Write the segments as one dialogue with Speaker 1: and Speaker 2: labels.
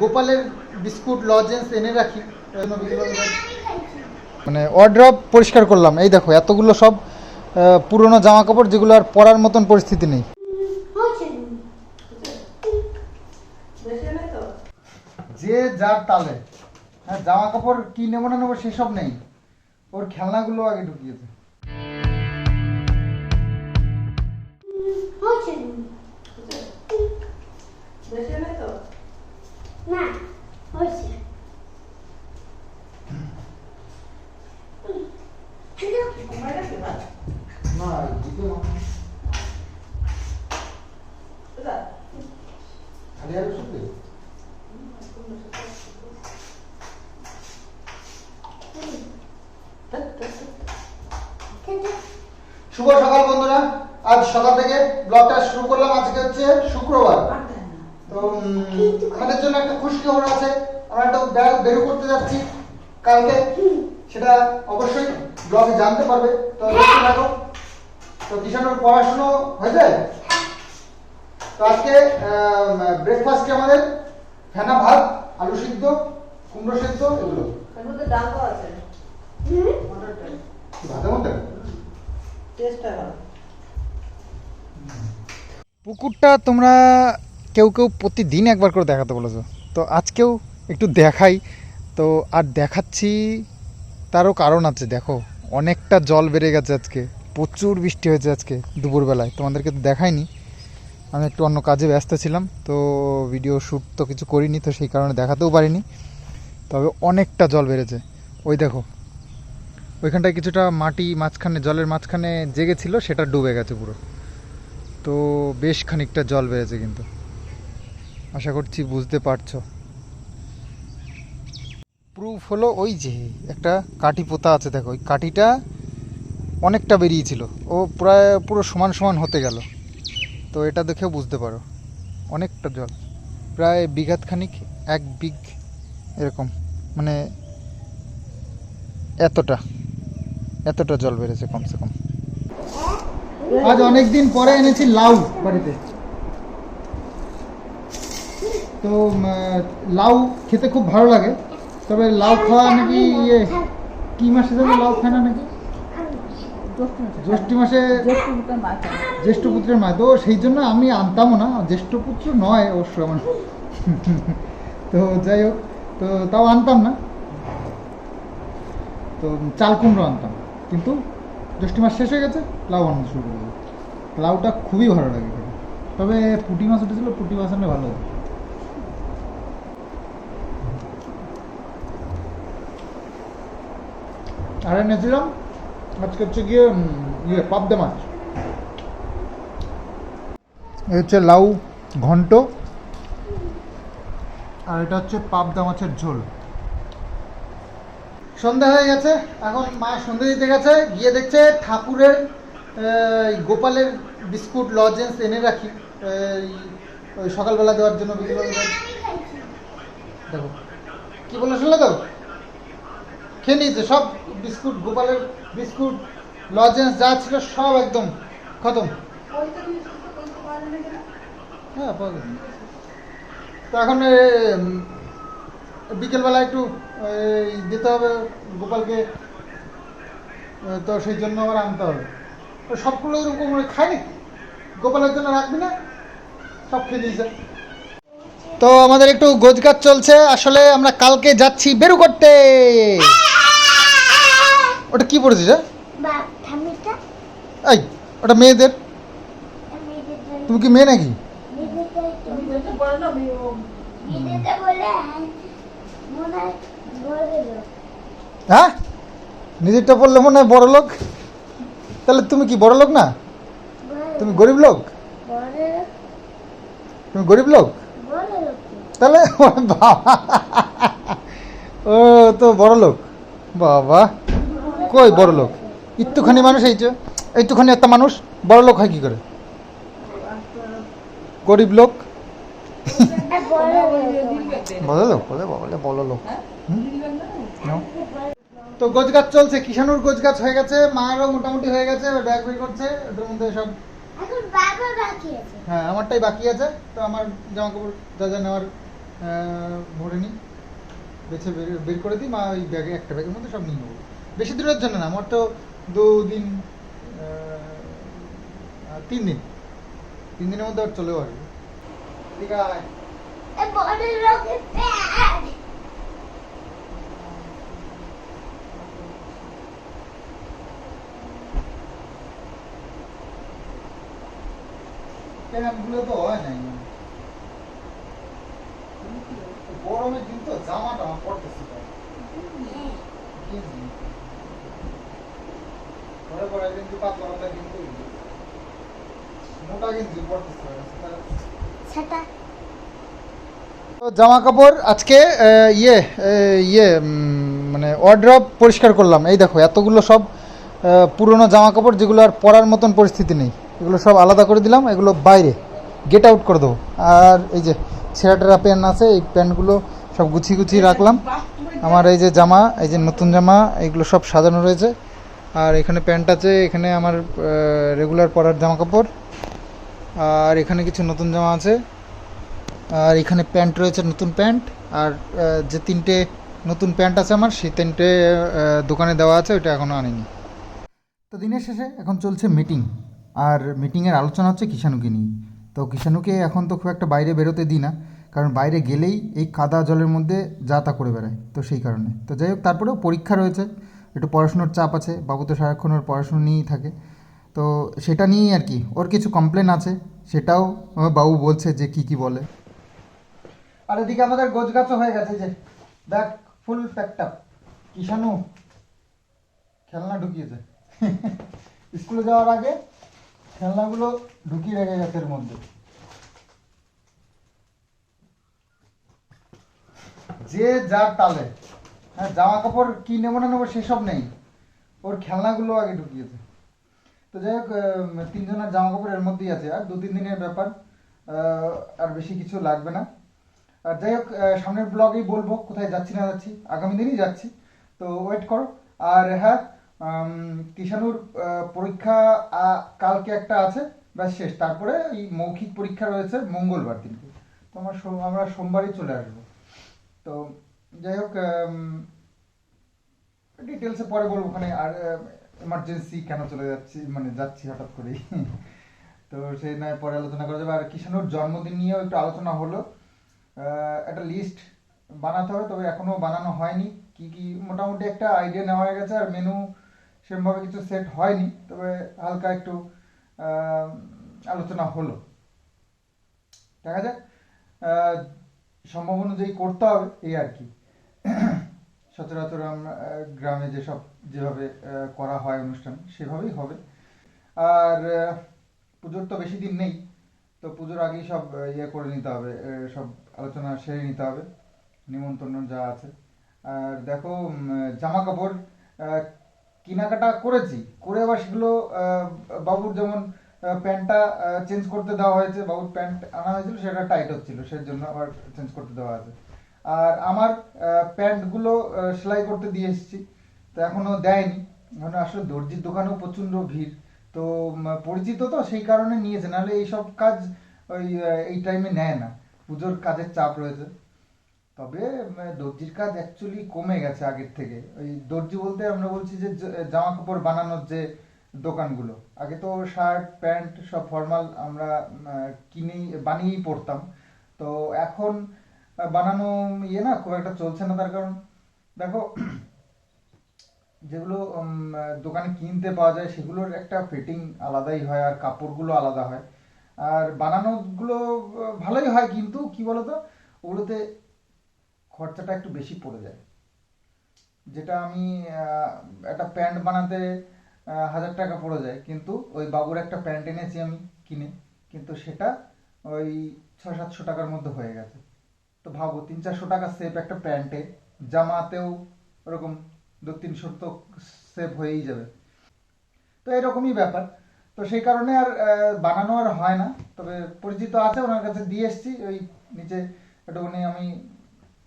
Speaker 1: গোপালের biscuit lozenges এনে রাখি। মানে অড্রপ পরিষ্কার করলাম। এই দেখো এতগুলো সব পুরনো জামা কাপড় যেগুলো আর পরার মতন পরিস্থিতি নেই। যে যার তালে। হ্যাঁ জামা কাপড় কি নেব না নেব সেসব নেই। ওর খেলনাগুলো আগে ঢুকিয়েছে।
Speaker 2: না
Speaker 1: শুভ সকাল বন্ধুরা। আজ সকাল থেকে ব্লগটা শুরু করলাম। আজকে হচ্ছে শুক্রবার। তো আমাদের জন্য একটা খুশি খবর আছে। আমরা একটা ব্যাগ বের করতে যাচ্ছি কালকে। সেটা অবশ্যই ব্লগে জানতে পারবে। তো দেখতে থাকো। তো কিষানোর পড়াশুনো হয়েছে? তো আজকে ব্রেকফাস্টে আমাদের? ফেনা ভাত আলু সিদ্ধ কুমড়ো সিদ্ধ এগুলো। ভাতের মধ্যে? পুকুরটা তোমরা কেউ কেউ প্রতিদিন একবার করে দেখাতে বলেছ। তো আজকেও একটু দেখাই। তো আর দেখাচ্ছি, তারও কারণ আছে, দেখো। অনেকটা জল বেড়ে গেছে আজকে। প্রচুর বৃষ্টি হয়েছে আজকে দুপুরবেলায়। তোমাদেরকে তো দেখাইনি। আমি একটু অন্য কাজে ব্যস্ত ছিলাম, তো ভিডিও শ্যুট তো কিছু করিনি, তো সেই কারণে দেখাতেও পারিনি। তবে অনেকটা জল বেড়েছে। ওই দেখো, ওইখানটায় কিছুটা মাটি মাঝখানে, জলের মাঝখানে জেগেছিল, সেটা ডুবে গেছে পুরো। তো বেশ খানিকটা জল বেড়েছে কিন্তু। আশা করছি বুঝতে পারছ। প্রুফ হলো ওই যে একটা কাঠি পোতা আছে, দেখো, ওই কাঠিটা অনেকটা বেরিয়েছিল। ও প্রায় পুরো সমান সমান হতে গেল। তো এটা দেখেও বুঝতে পারো, অনেকটা জল। প্রায় বিঘাত খানিক, এক বিঘ এরকম মানে এতটা এতটা জল বেড়েছে কমসে কম। আজ অনেকদিন পরে এনেছি লাউ বাড়িতে। তো লাউ খেতে খুব ভালো লাগে। তবে লাউ খাওয়া নাকি ইয়ে কি মাসে যাবে লাউ খায় না নাকি? জ্যৈষ্ঠ মাসে জ্যেষ্ঠ পুত্রের মা। তো সেই জন্য আমি আনতামও না, জ্যেষ্ঠ পুত্র নয় অবশ্য আমার। তো যাই হোক, তো তাও আনতাম না। তো চাল কুমড়ো আনতাম। কিন্তু জ্যৈষ্ঠ মাস শেষ হয়ে গেছে, লাউ আনতে শুরু করে। লাউটা খুবই ভালো লাগে তবে পুঁটি মাছ উঠেছিল, পুঁটি মাছ আনলে ভালো হতো। আর এনেছিলাম। আজকে হচ্ছে গিয়ে ইয়ে পাবদা মাছ। এই হচ্ছে লাউ ঘন্ট। আর এটা হচ্ছে পাবদা মাছের ঝোল। সন্ধ্যা হয়ে গেছে। এখন মা সন্ধ্যা দিতে গেছে। গিয়ে দেখছে ঠাকুরের গোপালের বিস্কুট, লজেন্স এনে রাখি। ওই সকালবেলা দেওয়ার জন্য দেখো। কি বলে শুনলে তো? খেয়ে নিয়েছে সব? বিস্কুট, গোপালের বিস্কুট, লজেন্স যা ছিল সব একদম খতম। হ্যাঁ তো এখন বিকেলবেলা একটু দিতে হবে গোপালকে তো সেই জন্য আবার আনতে হবে। সবগুলো এরকম করে খাই। গোপালের জন্য রাখবি না, সব খেয়ে দিয়েছে তো আমাদের একটু গোজগাছ চলছে। আসলে আমরা কালকে যাচ্ছি বেরু করতে ওটা কি পড়েছিস হ্যাঁ?
Speaker 2: বা
Speaker 1: এই ওটা মেয়েদের? তুমি কি মেয়ে নাকি?
Speaker 2: হয়
Speaker 1: হ্যাঁ নিজেরটা পড়লে মনে হয় বড় লোক? তাহলে তুমি কি বড় লোক না? তুমি গরিব লোক? তুমি গরিব লোক? তাহলে ও বাবা ও তো বড় লোক। বাবা। কই বড় লোক? একটুখানি মানুষ এই যে একটুখানি একটা মানুষ বড় লোক হয় কি করে? গরিব লোক?
Speaker 2: বলে
Speaker 1: বড় লোক বলে বলে বড় লোক। তো গোছ গাছ চলছে কিষানুর গোছ গাছ হয়ে গেছে মায়েরও মোটামুটি হয়ে গেছে ব্যাগ বের করছে ওদের মধ্যে সব হ্যাঁ আমারটাই বাকি আছে তো আমার জামা কাপড় যা যা নেওয়ার ভরে নিই বেছে বের বের করে দিই মা ওই ব্যাগে একটা ব্যাগের মধ্যে সব নিয়ে নেব। বেশি দূরের জন্য না আমার তো দু দিন আহ, তিন দিন তিন দিনের মধ্যে আর চলেও আসবে। ঠিক আছে
Speaker 2: এ বড় রঙের
Speaker 1: প্যান্টগুলো তো হয় নাই। গরমের দিন তো জামাটা আমার পড়তেছি কিন্তু পাতলা কিন্তু মোটা পড়তেছি
Speaker 2: সেটা
Speaker 1: তো জামা কাপড় আজকে ইয়ে ইয়ে মানে ওয়ার্ড্রপ পরিষ্কার করলাম। এই দেখো এতগুলো সব পুরনো জামা কাপড় যেগুলো আর পরার মতন পরিস্থিতি নেই এগুলো সব আলাদা করে দিলাম এগুলো বাইরে গেট আউট করে দেবো। আর এই যে ছেঁড়া প্যান্ট আছে এই প্যান্টগুলো সব গুছিয়ে গুছিয়ে রাখলাম। আমার এই যে জামা এই যে নতুন জামা এগুলো সব সাজানো রয়েছে। আর এখানে প্যান্ট আছে, এখানে আমার রেগুলার পরার জামা কাপড় আর এখানে কিছু নতুন জামা আছে, আর এখানে প্যান্ট রয়েছে নতুন প্যান্ট, আর যে তিনটে নতুন প্যান্ট আছে আমার, সেই তিনটে দোকানে দেওয়া আছে ওটা এখনও আনিনি। তো দিনের শেষে এখন চলছে মিটিং আর মিটিংয়ের আলোচনা হচ্ছে কিষাণুকে নিয়ে। তো কিষাণুকে এখন তো খুব একটা বাইরে বেরোতে দিই না, কারণ বাইরে গেলেই এই কাদা জলের মধ্যে যা তা করে বেড়ায়, তো সেই কারণে। তো যাই হোক, তারপরেও পরীক্ষা রয়েছে একটু পড়াশুনোর চাপ আছে, বাবু তো সারাক্ষণ ওর পড়াশুনো নিয়েই থাকে। তো সেটা নিয়েই আর কি, ওর কিছু কমপ্লেন আছে, সেটাও বাবু বলছে যে কি কি বলে। আর এদিকে আমাদের গোছ গাছও হয়ে গেছে যে, দেখ ফুল প্যাকড আপ কিষানু, খেলনা ঢুকিয়েছে। স্কুলে যাওয়ার আগে খেলনাগুলো ঢুকিয়ে রেখে গেছে এর মধ্যে। যে যার তালে। হ্যাঁ জামা কাপড় কি নেব না নেব সেসব নেই। ওর খেলনাগুলো আগে ঢুকিয়েছে। তো যাই হোক তিনজনের জামা কাপড় এর মধ্যেই আছে। আর দু তিন দিনের ব্যাপার আর বেশি কিছু লাগবে না। আর যাই হোক সামনের ব্লগেই বলব কোথায় যাচ্ছি না যাচ্ছি। আগামী দিনই যাচ্ছি। তো ওয়েট করো। আর হ্যাঁ উম, কিষাণুর পরীক্ষা কালকে একটা আছে। ব্যাস শেষ। তারপরে এই মৌখিক পরীক্ষা রয়েছে মঙ্গলবার দিনকে। তো আমরা আমরা সোমবারই চলে আসব। তো যাই হোক ডিটেলসে পরে বলব ওখানে আর এমার্জেন্সি কেন চলে যাচ্ছি মানে যাচ্ছি হঠাৎ করেই। তো সেই নয় পরে আলোচনা করা যাবে। আর কিষাণুর জন্মদিন নিয়েও একটু আলোচনা হলো। একটা লিস্ট বানাতে হবে, তবে এখনও বানানো হয়নি। কি কি, মোটামুটি একটা আইডিয়া নেওয়া হয়ে গেছে, আর মেনু সেরকমভাবে কিছু সেট হয়নি, তবে হালকা একটু আলোচনা হলো। দেখা যাক সম্ভব অনুযায়ী করতে হবে, এই আর কি। সচরাচর আমরা গ্রামে যেসব, যেভাবে করা হয় অনুষ্ঠান, সেভাবেই হবে। আর পুজোর তো বেশি দিন নেই, তো পুজোর আগেই সব ইয়ে করে নিতে হবে সব আলোচনা সেরে নিতে হবে, নিমন্ত্রণ যা আছে। আর দেখো জামা কাপড় কেনাকাটা করেছি, করে আবার সেগুলো বাবুর যেমন প্যান্টটা চেঞ্জ করতে দেওয়া হয়েছে, বাবুর প্যান্ট আনা হয়েছিল, সেটা টাইট হচ্ছিল সেই জন্য আবার চেঞ্জ করতে দেওয়া আছে। আর আমার প্যান্টগুলো সেলাই করতে দিয়ে এসেছি। তো এখনও দেয়নি। এখন আসলে দর্জির দোকানেও প্রচণ্ড ভিড়। তো পরিচিত তো সেই কারণে নিয়েছে। নাহলে এইসব কাজ ওই এই টাইমে নেয় না। পুজোর কাজের চাপ রয়েছে। তবে দর্জির কাজ অ্যাকচুয়ালি কমে গেছে আগের থেকে। ওই দর্জি বলতে আমরা বলছি যে জামা কাপড় বানানোর যে দোকানগুলো। আগে তো শার্ট, প্যান্ট সব ফর্মাল আমরা কিনেই, বানিয়েই পরতাম। তো এখন বানানো ইয়ে না, খুব একটা চলছে না তার কারণ। দেখো, যেগুলো দোকানে কিনতে পাওয়া যায়, সেগুলোর একটা ফিটিং আলাদাই হয় আর কাপড়গুলো আলাদা হয়। আর বানানোগুলো ভালোই হয় কিন্তু, কি বলতো? ওগুলোতে খরচাটা একটু বেশি পড়ে যায়। যেটা আমি একটা প্যান্ট বানাতে হাজার টাকা পড়ে যায়, কিন্তু ওই বাবুর একটা প্যান্ট এনেছি আমি কিনে, কিন্তু সেটা ওই ছয় সাতশো টাকার মধ্যে হয়ে গেছে। তো ভাবো, তিন চারশো টাকা সেভ একটা প্যান্টে জামাতেও ওরকম দু তিনশো তো সেভ হয়েই যাবে। তো এরকমই ব্যাপার। তো সেই কারণে আর বানানো আর হয় না। তবে পরিচিত আছে, ওনার কাছে দিয়ে এসেছি। ওই নিচে একটুখানি আমি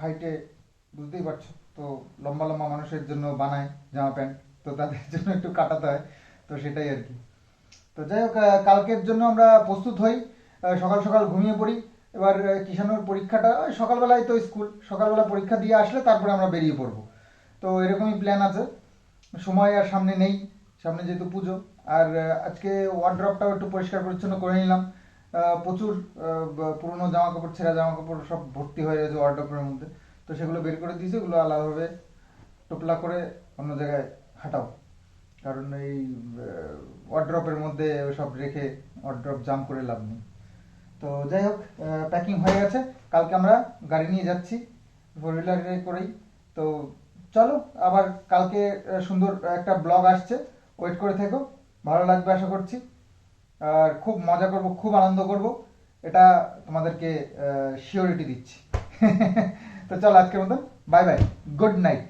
Speaker 1: হাইটে বুঝতেই পারছ। তো লম্বা লম্বা মানুষের জন্য বানায় জামা প্যান্ট। তো তাদের জন্য একটু কাটাতে হয়। তো সেটাই আর কি। তো যাই হোক কালকের জন্য আমরা প্রস্তুত হই। সকাল সকাল ঘুমিয়ে পড়ি। এবার আহ, কিষাণুর পরীক্ষাটা ওই সকালবেলায় তো স্কুল সকালবেলা পরীক্ষা দিয়ে আসলে তারপরে আমরা বেরিয়ে পড়ব। তো এরকমই প্ল্যান আছে। সময় আর সামনে নেই সামনে যেহেতু পুজো। আর আজকে ওয়ার্ড্রপটাও একটু পরিষ্কার পরিচ্ছন্ন করে নিলাম। প্রচুর পুরনো জামা কাপড় ছেঁড়া জামা কাপড় সব ভর্তি হয়ে গেছে ওয়ার্ড্রপের মধ্যে। তো সেগুলো বের করে দিয়েছে ওগুলো আলাদাভাবে টোপলা করে অন্য জায়গায় হাঁটাও। কারণ এই ওয়ার্ড্রপের মধ্যে সব রেখে ওয়ার্ড্রপ জাম করে লাভ নেই। তো যাই হোক প্যাকিং হয়ে গেছে। কালকে আমরা গাড়ি নিয়ে যাচ্ছি ফোর হুইলারে করেই। তো চলো, আবার কালকে সুন্দর একটা ব্লগ আসছে। ওয়েট করে থেকো, ভালো লাগবে আশা করছি। আর খুব মজা করব, খুব আনন্দ করব। এটা তোমাদেরকে শিওরিটি দিচ্ছি। তো চলো আজকের মতন বাই বাই গুড নাইট